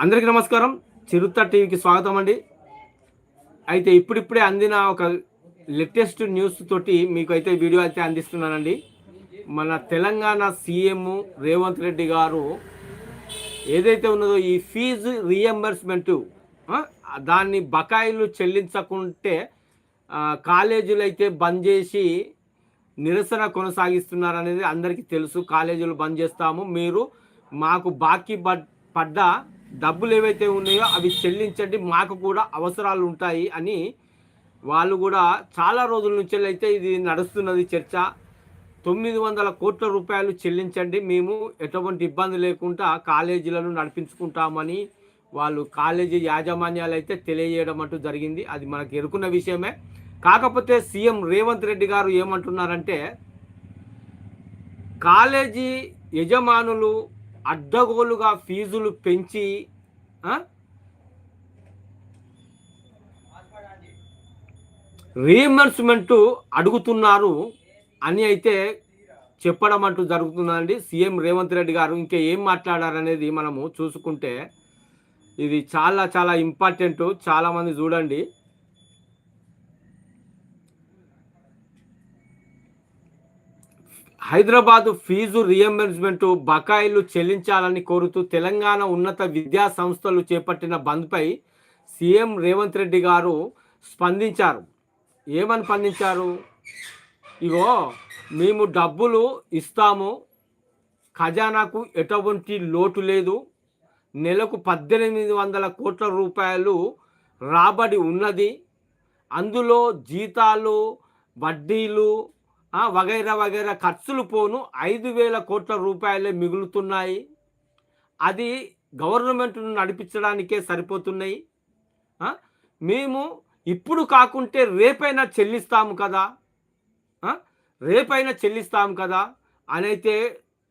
అందరికీ నమస్కారం. చిరుత టీవీకి స్వాగతం అండి. అయితే ఇప్పుడిప్పుడే అందిన ఒక లేటెస్ట్ న్యూస్ తోటి మీకు అయితే వీడియో అయితే అందిస్తున్నానండి. మన తెలంగాణ సీఎం రేవంత్ రెడ్డి గారు ఏదైతే ఉన్నదో ఈ ఫీజు రీఎంబర్స్మెంట్ దాన్ని బకాయిలు చెల్లించకుంటే కాలేజీలు అయితే బంద్ చేసి నిరసన కొనసాగిస్తున్నారనేది అందరికీ తెలుసు. కాలేజీలు బంద్ చేస్తాము. మీరు మాకు బాకీ పడ్- పడ్డ డబ్బులు ఏవైతే ఉన్నాయో అవి చెల్లించండి మాకు కూడా అవసరాలు ఉంటాయి అని వాళ్ళు కూడా చాలా రోజుల నుంచి అయితే ఇది నడుస్తున్నది చర్చ. తొమ్మిది వందల కోట్ల రూపాయలు చెల్లించండి మేము ఎటువంటి ఇబ్బంది లేకుండా కాలేజీలను నడిపించుకుంటామని వాళ్ళు కాలేజీ యాజమాన్యాలు అయితే తెలియజేయడం అంటూ జరిగింది. అది మనకు ఎరుకున్న విషయమే. కాకపోతే సీఎం రేవంత్ రెడ్డి గారు ఏమంటున్నారంటే కాలేజీ యజమానులు అడ్డగోలుగా ఫీజులు పెంచి రీఎంబర్స్మెంట్ అడుగుతున్నారు అని అయితే చెప్పడం అంటూ జరుగుతుందండి. సీఎం రేవంత్ రెడ్డి గారు ఇంకా ఏం మాట్లాడారనేది మనము చూసుకుంటే ఇది చాలా చాలా ఇంపార్టెంట్. చాలామంది చూడండి. హైదరాబాద్ ఫీజు రియంబర్స్మెంట్ బకాయిలు చెల్లించాలని కోరుతూ తెలంగాణ ఉన్నత విద్యా సంస్థలు చేపట్టిన బంద్పై సీఎం రేవంత్ రెడ్డి గారు స్పందించారు. ఏమని స్పందించారు? ఇగో మేము డబ్బులు ఇస్తాము ఖజానాకు ఎటువంటి లోటు లేదు నెలకు పద్దెనిమిది వందల కోట్ల రూపాయలు రాబడి ఉన్నది అందులో జీతాలు వడ్డీలు వగైరా వగైరా ఖర్చులు పోను. ఐదు వేల కోట్ల రూపాయలే మిగులుతున్నాయి. అది గవర్నమెంట్ను నడిపించడానికే సరిపోతున్నాయి. మేము ఇప్పుడు కాకుంటే రేపైనా చెల్లిస్తాము కదా. రేపైనా చెల్లిస్తాము కదా అని అయితే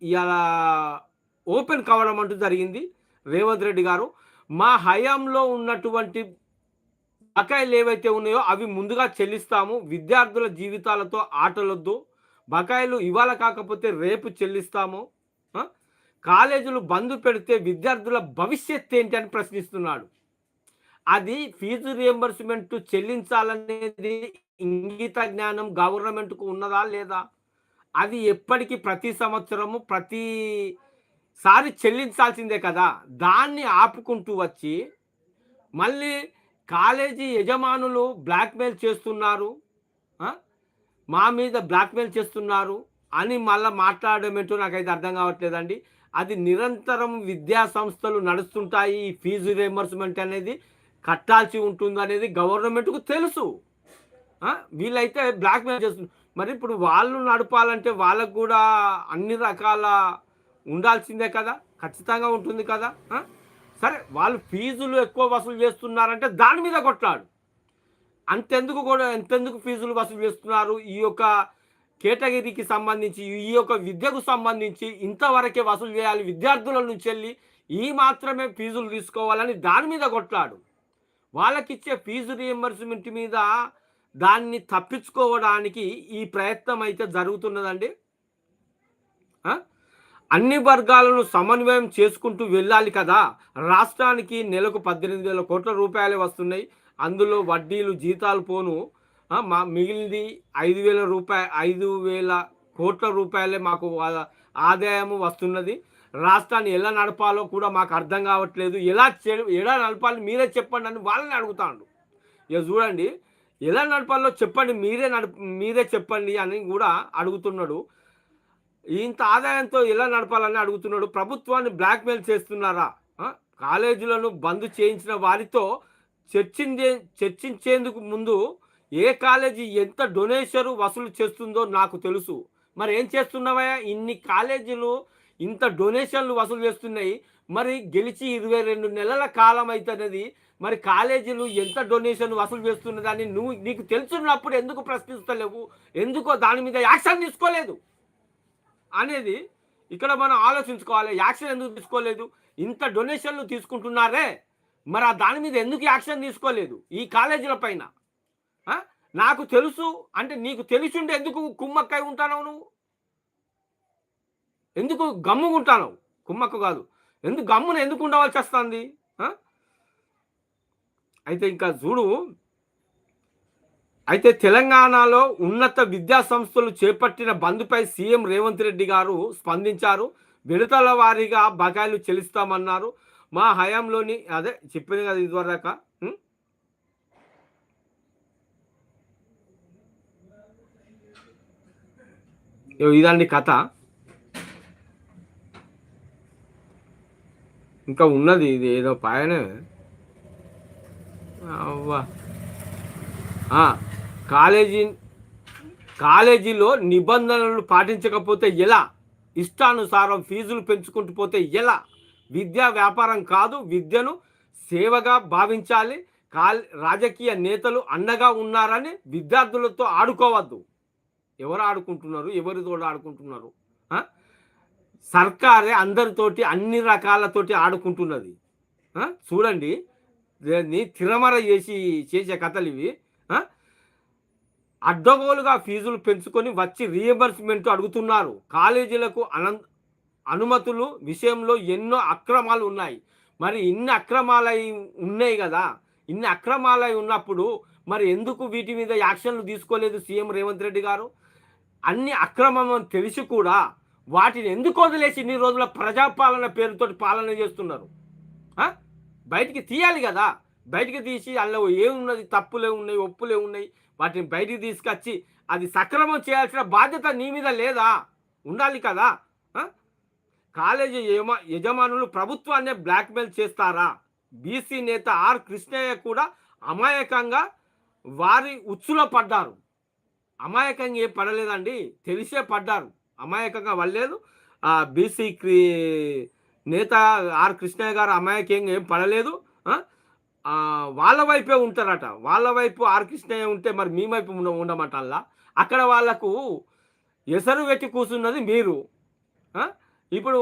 ఇలా ఓపెన్ కావడం అంటూ జరిగింది రేవంత్ రెడ్డి గారు. మా హయాంలో ఉన్నటువంటి బకాయిలు ఏవైతే ఉన్నాయో అవి ముందుగా చెల్లిస్తాము. విద్యార్థుల జీవితాలతో ఆటలొద్దు. బకాయిలు ఇవాళ కాకపోతే రేపు చెల్లిస్తాము. కాలేజీలు బంద్ పెడితే విద్యార్థుల భవిష్యత్ ఏంటి అని ప్రశ్నిస్తున్నాడు. అది ఫీజు రియంబర్స్మెంట్ చెల్లించాలనేది ఇంగిత జ్ఞానం గవర్నమెంట్కు ఉన్నదా లేదా? అది ఎప్పటికీ ప్రతి సంవత్సరము ప్రతిసారి చెల్లించాల్సిందే కదా. దాన్ని ఆపుకుంటూ వచ్చి మళ్ళీ కాలేజీ యజమానులు బ్లాక్మెయిల్ చేస్తున్నారు మా మీద బ్లాక్మెయిల్ చేస్తున్నారు అని మళ్ళీ మాట్లాడడం ఏంటో నాకైతే అర్థం కావట్లేదండి. అది నిరంతరం విద్యా సంస్థలు నడుస్తుంటాయి ఈ ఫీజు రియంబర్స్మెంట్ అనేది కట్టాల్సి ఉంటుంది అనేది గవర్నమెంట్కు తెలుసు. వీళ్ళైతే బ్లాక్మెయిల్ చేస్తున్నారు మరి ఇప్పుడు వాళ్ళు నడపాలంటే వాళ్ళకు కూడా అన్ని రకాల ఉండాల్సిందే కదా? ఖచ్చితంగా ఉంటుంది కదా? సరే వాళ్ళు ఫీజులు ఎక్కువ వసూలు చేస్తున్నారంటే దాని మీద కొట్లాడు. అంతెందుకు కూడా ఎంతెందుకు ఫీజులు వసూలు చేస్తున్నారు? ఈ యొక్క కేటగిరీకి సంబంధించి ఈ యొక్క విద్యకు సంబంధించి ఇంతవరకే వసూలు చేయాలి విద్యార్థుల నుంచి వెళ్ళి ఈ మాత్రమే ఫీజులు తీసుకోవాలని దాని మీద కొట్లాడు. వాళ్ళకిచ్చే ఫీజు రియంబర్స్మెంట్ మీద దాన్ని తప్పించుకోవడానికి ఈ ప్రయత్నం అయితే జరుగుతున్నదండి. అన్ని వర్గాలను సమన్వయం చేసుకుంటూ వెళ్ళాలి కదా. రాష్ట్రానికి నెలకు పద్దెనిమిది వేల కోట్ల రూపాయలే వస్తున్నాయి. అందులో వడ్డీలు జీతాలు పోను. మా మిగిలింది ఐదు వేల రూపాయ ఐదు వేల కోట్ల రూపాయలే మాకు ఆదాయము వస్తున్నది. రాష్ట్రాన్ని ఎలా నడపాలో కూడా మాకు అర్థం కావట్లేదు. ఎలా ఎలా నడపాలి మీరే చెప్పండి అని వాళ్ళని అడుగుతాడు ఇక చూడండి ఎలా నడపాలో చెప్పండి మీరే నడప మీరే చెప్పండి అని కూడా అడుగుతున్నాడు. ఇంత ఆదాయంతో ఎలా నడపాలని అడుగుతున్నాడు? ప్రభుత్వాన్ని బ్లాక్మెయిల్ చేస్తున్నారా? కాలేజీలను బంద్ చేయించిన వారితో చర్చించే చర్చించేందుకు ముందు ఏ కాలేజీ ఎంత డొనేషన్ వసూలు చేస్తుందో నాకు తెలుసు. మరి ఏం చేస్తున్నావా ఇన్ని కాలేజీలు ఇంత డొనేషన్లు వసూలు చేస్తున్నాయి. మరి గెలిచి ఇరవై రెండు నెలల కాలం అవుతున్నది మరి కాలేజీలు ఎంత డొనేషన్ వసూలు చేస్తున్నదని నువ్వు నీకు తెలుసున్నప్పుడు ఎందుకు ప్రశ్నిస్తలేవు? ఎందుకో దాని మీద యాక్షన్ తీసుకోలేదు. అనేది ఇక్కడ మనం ఆలోచించుకోవాలి. యాక్షన్ ఎందుకు తీసుకోలేదు? ఇంత డొనేషన్లు తీసుకుంటున్నారే. మరి ఆ దాని మీద ఎందుకు యాక్షన్ తీసుకోలేదు? ఈ కాలేజీల పైన. నాకు తెలుసు అంటే నీకు తెలిసిండే ఎందుకు కుమ్మక్కై ఉంటానవు నువ్వు? ఎందుకు గమ్ముకుంటానవు కుమ్మక్కు కాదు. ఎందుకు గమ్మున ఎందుకు ఉండవలసి వస్తుంది? అయితే ఇంకా చూడు అయితే తెలంగాణలో ఉన్నత విద్యా సంస్థలు చేపట్టిన బంద్పై సీఎం రేవంత్ రెడ్డి గారు స్పందించారు. విడతల వారీగా బకాయిలు చెల్లిస్తామన్నారు. మా హయాంలోని అదే చెప్పింది కదా ఇదివరదాకా ఇదండి కథ. ఇంకా ఉన్నది ఇది ఏదో పైన. అవ్వా. కాలేజీ కాలేజీలో నిబంధనలు పాటించకపోతే ఎలా? ఇష్టానుసారం ఫీజులు పెంచుకుంటూ పోతే ఎలా? విద్యా వ్యాపారం కాదు విద్యను సేవగా భావించాలి. కాల్ రాజకీయ నేతలు అండగా ఉన్నారని విద్యార్థులతో ఆడుకోవద్దు. ఎవరు ఆడుకుంటున్నారు? ఎవరితో ఆడుకుంటున్నారు? సర్కారే అందరితోటి అన్ని రకాలతోటి ఆడుకుంటున్నది. చూడండి దీన్ని తిరమర చేసి చేసే కథలు ఇవి అడ్డగోలుగా ఫీజులు పెంచుకొని వచ్చి రీఎంబర్స్మెంట్ అడుగుతున్నారు. కాలేజీలకు అనం అనుమతులు విషయంలో ఎన్నో అక్రమాలు ఉన్నాయి. మరి ఇన్ని అక్రమాలై ఉన్నాయి కదా. ఇన్ని అక్రమాలై ఉన్నప్పుడు మరి ఎందుకు వీటి మీద యాక్షన్లు తీసుకోలేదు సీఎం రేవంత్ రెడ్డి గారు? అన్ని అక్రమం తెలిసి కూడా వాటిని ఎందుకు వదిలేసి ఇన్ని రోజుల ప్రజాపాలన పేరుతోటి పాలన చేస్తున్నారు? బయటికి తీయాలి కదా. బయటికి తీసి అందులో ఏమున్నది తప్పులే ఉన్నాయి ఒప్పులే ఉన్నాయి వాటిని బయటికి తీసుకొచ్చి అది సక్రమం చేయాల్సిన బాధ్యత నీ మీద లేదా? ఉండాలి కదా కాలేజీ యజమా యజమానులు ప్రభుత్వాన్నే బ్లాక్మెయిల్ చేస్తారా? బీసీ నేత ఆర్ కృష్ణయ్య కూడా అమాయకంగా వారి ఉచ్చులో పడ్డారు. అమాయకంగా ఏం పడలేదండి తెలిసే పడ్డారు. అమాయకంగా పడలేదు. బీసీ క్రీ నేత ఆర్ కృష్ణయ్య గారు అమాయకంగా ఏం పడలేదు వాళ్ళ వైపే ఉంటారట. వాళ్ళ వైపు ఆర్కృష్ణయ్య ఉంటే మరి మీ వైపు ఉండమట ఉండమంటల్లా అక్కడ వాళ్ళకు ఎసరు పెట్టి కూర్చున్నది మీరు. ఇప్పుడు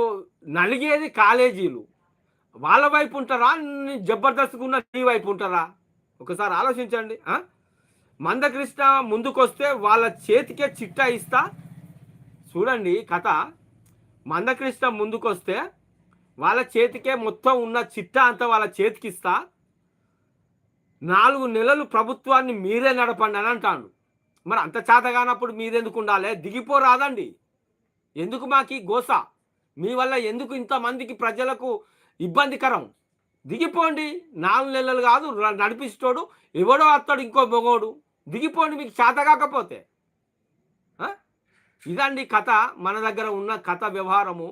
నలిగేది కాలేజీలు. వాళ్ళ వైపు ఉంటారా? జబర్దస్త్కున్న ఉన్న నీ వైపు ఉంటారా? ఒకసారి ఆలోచించండి. మందకృష్ణ ముందుకొస్తే వాళ్ళ చేతికే చిట్టా ఇస్తా. చూడండి కథ. మందకృష్ణ ముందుకొస్తే వాళ్ళ చేతికే మొత్తం ఉన్న చిట్టా అంతా వాళ్ళ చేతికి ఇస్తా నాలుగు నెలలు ప్రభుత్వాన్ని మీరే నడపండి అని అంటాను మరి అంత చేత కానప్పుడు మీరెందుకు ఉండాలి? దిగిపోరాదండి ఎందుకు మాకి గోస? మీ వల్ల ఎందుకు ఇంతమందికి ప్రజలకు ఇబ్బందికరం? దిగిపోండి. నాలుగు నెలలు కాదు నడిపిస్తాడు ఎవడో అత్తాడు ఇంకో మొగోడు. దిగిపోండి మీకు చేత కాకపోతే. ఇదండి కథ. మన దగ్గర ఉన్న కథ వ్యవహారము.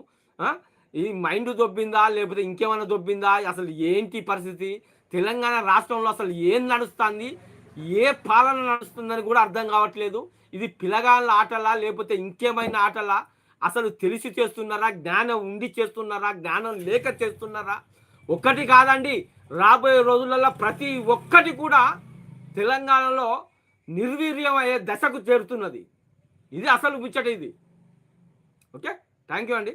ఈ మైండ్ దొబ్బిందా? లేకపోతే ఇంకేమైనా దొబ్బిందా? అసలు ఏంటి పరిస్థితి? తెలంగాణ రాష్ట్రంలో అసలు ఏం నడుస్తుంది? ఏ పాలన నడుస్తుందని కూడా అర్థం కావట్లేదు. ఇది పిలగాళ్ళ ఆటలా లేకపోతే ఇంకేమైనా ఆటలా? అసలు తెలిసి చేస్తున్నారా? జ్ఞానం ఉండి చేస్తున్నారా? జ్ఞానం లేక చేస్తున్నారా? ఒక్కటి కాదండి రాబోయే రోజులలో ప్రతి ఒక్కటి కూడా తెలంగాణలో నిర్వీర్యం అయ్యే దశకు చేరుతున్నది. ఇది అసలు ముచ్చట ఇది. ఓకే? థ్యాంక్ యూ అండి.